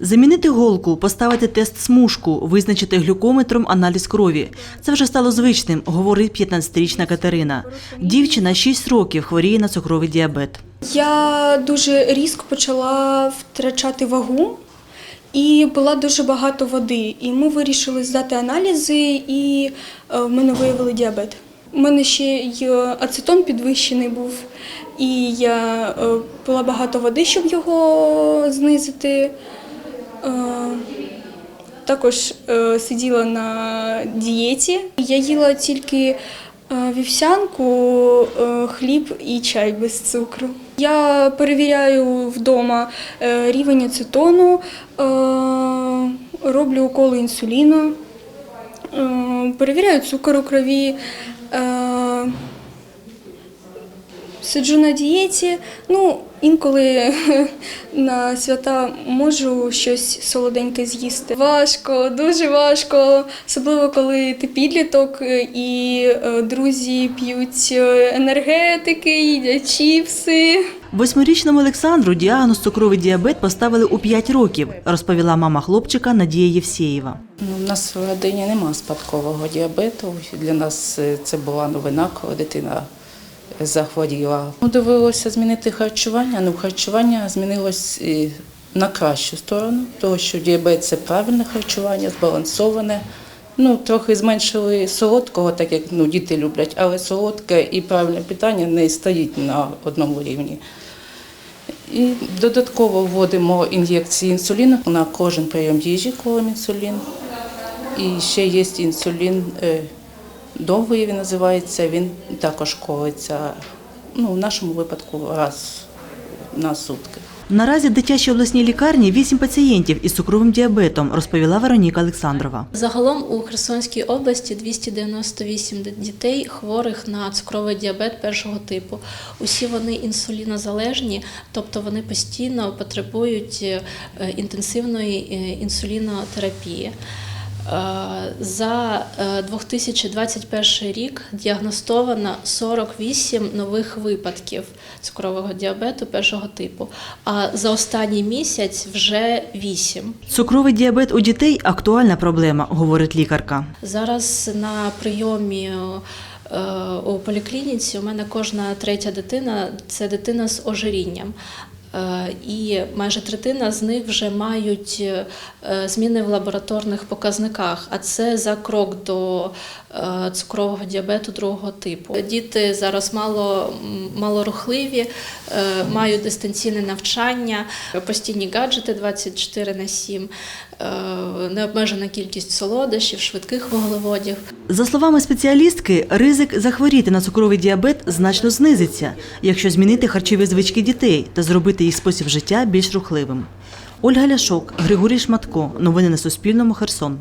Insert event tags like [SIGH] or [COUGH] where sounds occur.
Замінити голку, поставити тест смужку, визначити глюкометром аналіз крові. Це вже стало звичним, говорить 15-річна Катерина. Дівчина 6 років хворіє на цукровий діабет. Я дуже різко почала втрачати вагу і була дуже багато води. І ми вирішили здати аналізи, і е, в мене виявили діабет. У мене ще й ацетон підвищений був, і я е, пила багато води, щоб його знизити. Е, Також е, сиділа на дієті. Я їла тільки е, вівсянку, е, хліб і чай без цукру. Я перевіряю вдома е, рівень ацетону, роблю уколи інсуліну, перевіряю цукор у крові. Сиджу на дієті. Ну, інколи [LAUGHS] на свята можу щось солоденьке з'їсти. Важко, дуже важко, особливо коли ти підліток е, і е, друзі п'ють е, енергетики, їдять чіпси. Восьмирічному Олександру діагноз цукровий діабет поставили у 5 років, розповіла мама хлопчика Надія Євсєєва. Ну, у нас в родині немає спадкового діабету. Для нас це була новина, коли дитина захворіла. Ну, довелося змінити харчування. Ну, харчування змінилось на кращу сторону, тому що діабет це правильне харчування, збалансоване. Ну, трохи зменшили солодкого, так як ну, діти люблять, але солодке і правильне питання не стоїть на одному рівні. І додатково вводимо ін'єкції інсуліну на кожен прийом їжі колом інсулін. І ще є інсулін довгий, він називається, він також колиться, ну, в нашому випадку раз на сутки. Наразі в дитячій обласній лікарні 8 пацієнтів із цукровим діабетом, розповіла Вероніка Олександрова. Загалом у Херсонській області 298 дітей хворих на цукровий діабет першого типу. Усі вони інсулінозалежні, тобто вони постійно потребують е, інтенсивної е, інсулінотерапії. Е, За е, 2021 рік діагностовано 48 нових випадків цукрового діабету першого типу, а за останній місяць вже 8. Цукровий діабет у дітей актуальна проблема, говорить лікарка. Зараз на прийомі е, у поліклініці у мене кожна третя дитина це дитина з ожирінням. Е, І майже третина з них вже мають е, зміни в лабораторних показниках, а це за крок до е, цукрового діабету другого типу. Діти зараз мало, е, мають дистанційне навчання, постійні гаджети 24 на 7, е, необмежена кількість солодощів, швидких вуглеводів. За словами спеціалістки, ризик захворіти на цукровий діабет значно знизиться, якщо змінити харчові звички дітей та зробити спосіб життя більш рухливим. Ольга Ляшок, Григорій Шматко. Новини на Суспільному. Херсон.